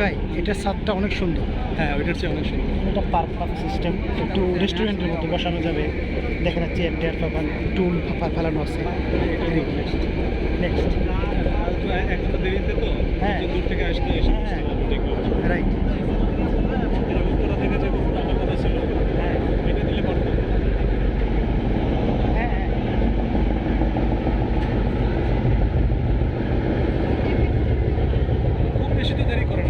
ভাই এটার ছাদটা অনেক সুন্দর। হ্যাঁ ওইটার চেয়ে অনেক সুন্দর। এটা পার্ক সিস্টেম একটু রেস্টুরেন্টের মতো বসানো যাবে। দেখা যাচ্ছে চেয়ার ফাঁকা টুল ফেলানো আছে। নেক্সট একটা দেরিতে তো হ্যাঁ। রাইট হ্যাঁ বেশি তো দেরি করে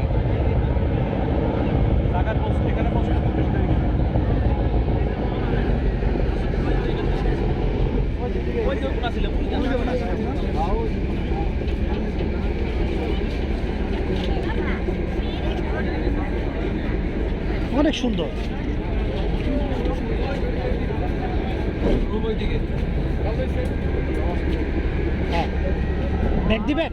অনেক সুন্দর। হ্যাঁ ব্যাগ দিবেন